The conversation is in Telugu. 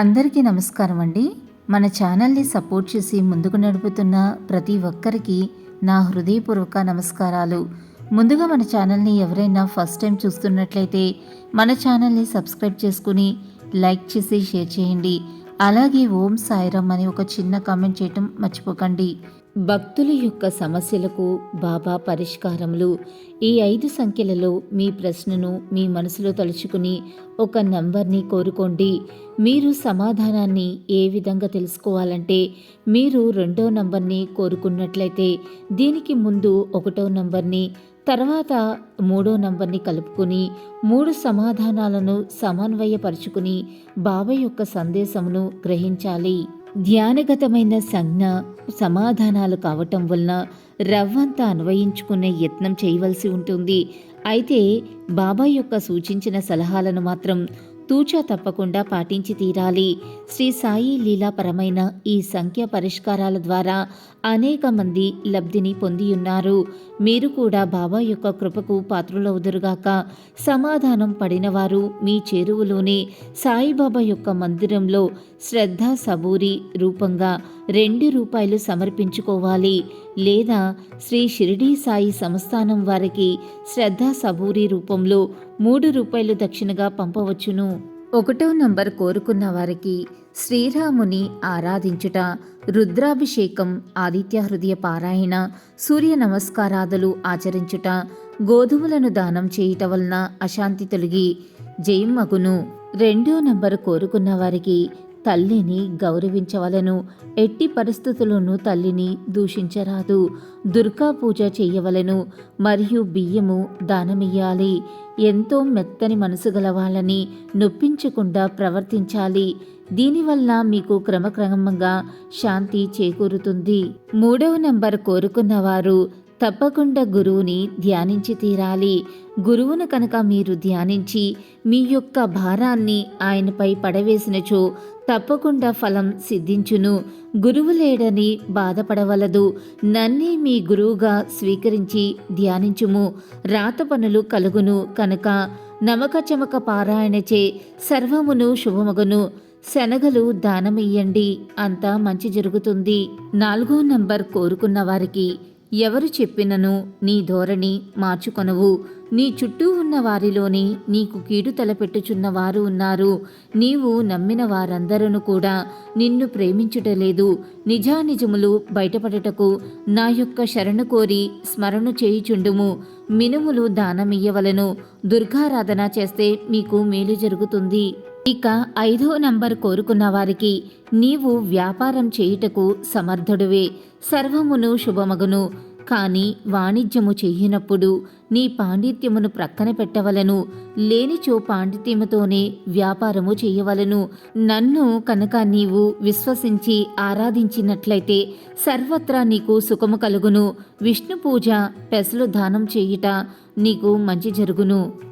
అందరికీ నమస్కారం అండి. మన ఛానల్ని సపోర్ట్ చేసి ముందుకు నడుపుతున్న ప్రతి ఒక్కరికి నా హృదయపూర్వక నమస్కారాలు. ముందుగా మన ఛానల్ని ఎవరైనా ఫస్ట్ టైం చూస్తున్నట్లయితే మన ఛానల్ని సబ్స్క్రైబ్ చేసుకుని లైక్ చేసి షేర్ చేయండి. అలాగే ఓం సాయిరామ్ అని ఒక చిన్న కామెంట్ చేయటం మర్చిపోకండి. భక్తుల యొక్క సమస్యలకు బాబా పరిష్కారములు ఈ ఐదు సంఖ్యలలో మీ ప్రశ్నను మీ మనసులో తలుచుకుని ఒక నంబర్ని కోరుకోండి. మీరు సమాధానాన్ని ఏ విధంగా తెలుసుకోవాలంటే మీరు రెండో నంబర్ని కోరుకున్నట్లయితే దీనికి ముందు ఒకటో నంబర్ని తర్వాత మూడో నంబర్ని కలుపుకొని మూడు సమాధానాలను సమన్వయపరుచుకుని బాబా యొక్క సందేశమును గ్రహించాలి. ధ్యానగతమైన సంజ్ఞ సమాధానాలు కావటం వలన రవ్వంతా అన్వయించుకునే యత్నం చేయవలసి ఉంటుంది. అయితే బాబా యొక్క సూచించిన సలహాలను మాత్రం తూచా తప్పకుండా పాటించి తీరాలి. శ్రీ సాయి లీలాపరమైన ఈ సంఖ్య పరిష్కారాల ద్వారా అనేక మంది లబ్ధిని పొందియున్నారు. మీరు కూడా బాబా యొక్క కృపకు పాత్రులవుదురుగాక. సమాధానం పడినవారు మీ చేరువలోనే సాయిబాబా యొక్క మందిరంలో శ్రద్ధ సబూరి రూపంగా రెండు రూపాయలు సమర్పించుకోవాలి లేదా శ్రీ షిరిడీ సాయి సంస్థానం వారికి శ్రద్ధా సబూరి రూపంలో మూడు రూపాయలు దక్షిణగా పంపవచ్చును. ఒకటో నంబర్ కోరుకున్న వారికి శ్రీరాముని ఆరాధించుట రుద్రాభిషేకం ఆదిత్య హృదయ పారాయణ సూర్య నమస్కారాదులు ఆచరించుట గోధుమలను దానం చేయుట వలన అశాంతి తొలగి జయమగును. రెండో నంబర్ కోరుకున్న వారికి తల్లిని గౌరవించవలను. ఎట్టి పరిస్థితుల్లోనూ తల్లిని దూషించరాదు. దుర్గా పూజ చేయవలను. మరియు బియ్యము దానమియ్యాలి. ఎంతో మెత్తని మనసు గలవాలని వాళ్ళని నొప్పించకుండా ప్రవర్తించాలి. దీనివల్ల మీకు క్రమక్రమంగా శాంతి చేకూరుతుంది. మూడవ నంబర్ కోరుకున్నవారు తప్పకుండా గురువుని ధ్యానించి తీరాలి. గురువును కనుక మీరు ధ్యానించి మీ యొక్క భారాన్ని ఆయనపై పడవేసినచో తప్పకుండా ఫలం సిద్ధించును. గురువు లేడని బాధపడవలదు. నన్నే మీ గురువుగా స్వీకరించి ధ్యానించుము. రాత పనులు కలుగును కనుక నమక చమక పారాయణచే సర్వమును శుభమగును. శనగలు దానమియ్యండి అంతా మంచి జరుగుతుంది. నాలుగో నంబర్ కోరుకున్న వారికి ఎవరు చెప్పినను నీ ధోరణి మార్చుకొనవు. నీ చుట్టూ ఉన్న వారిలోని నీకు కీడు తలపెట్టుచున్న వారు ఉన్నారు. నీవు నమ్మిన వారందరూ కూడా నిన్ను ప్రేమించుటలేదు. నిజానిజములు బయటపడటకు నా యొక్క శరణు కోరి స్మరణ చేయుచుండుము. మినుములు దానమియ్యవలను. దుర్గారాధన చేస్తే మీకు మేలు జరుగుతుంది. ఇక ఐదో నంబర్ కోరుకున్న వారికి నీవు వ్యాపారం చేయుటకు సమర్థుడివే. సర్వమును శుభమగును. కాని వాణిజ్యము చెయ్యినప్పుడు నీ పాండిత్యమును ప్రక్కన పెట్టవలను. లేనిచో పాండిత్యముతోనే వ్యాపారము చేయవలను. నన్ను కనుక నీవు విశ్వసించి ఆరాధించినట్లయితే సర్వత్రా నీకు సుఖము కలుగును. విష్ణు పూజ పెసలు దానం చేయుట నీకు మంచి జరుగును.